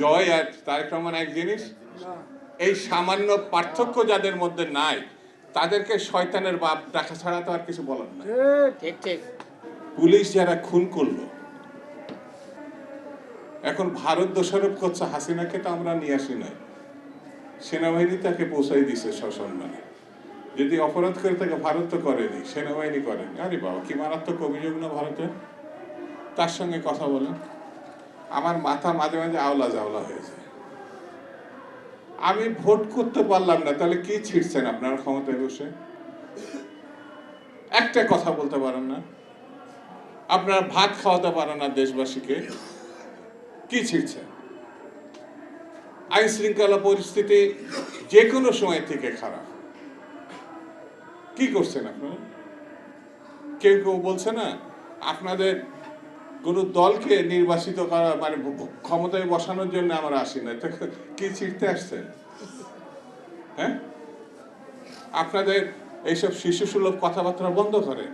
জয় আর তারেক রহমান এক জিনিস? এই সামান্য পার্থক্য যাদের মধ্যে নাই তাদেরকে শয়তানের বাপ দেখা ছাড়া তো আর কিছু বলার ঠিক ঠিক পুলিশ যারা খুন করল এখন ভারত দোষারোপ করছে হাসিনাকে তো আমরা নিয়ে আসি নাই। সেনাবাহিনী তাকে পৌঁছাই দিছে সসম্মানে। যদি অপরাধ করে তাকে ভারত তো করেনি সেনাবাহিনী করেনি। আরে বাবা কি মারাত্মক অভিযোগ না ভারতে তার সঙ্গে কথা বলেন। আমার মাথা মাঝে মাঝে আওলা জাওলা হয়ে যায়। আমি ভোট করতে পারলাম না, তাহলে কি ছিড়ছেন আপনার ক্ষমতায় বসে? একটা কথা বলতে পারেন না। আপনারা ভাত খাওয়াতে পারেন না দেশবাসীকে। কি ছিড়ছে আইন শৃঙ্খলা পরিস্থিতি যে কোনো সময় থেকে খারাপ। কি করছেন আপনারা? কেউ কেউ বলছে না, আপনাদের কোন দলকে নির্বাচিত করা মানে ক্ষমতায় বসানোর জন্য আমরা আসি না। কি চিঠতে আসছেন হ্যাঁ? আপনাদের এইসব শিশু সুলভ কথাবার্তা বন্ধ করেন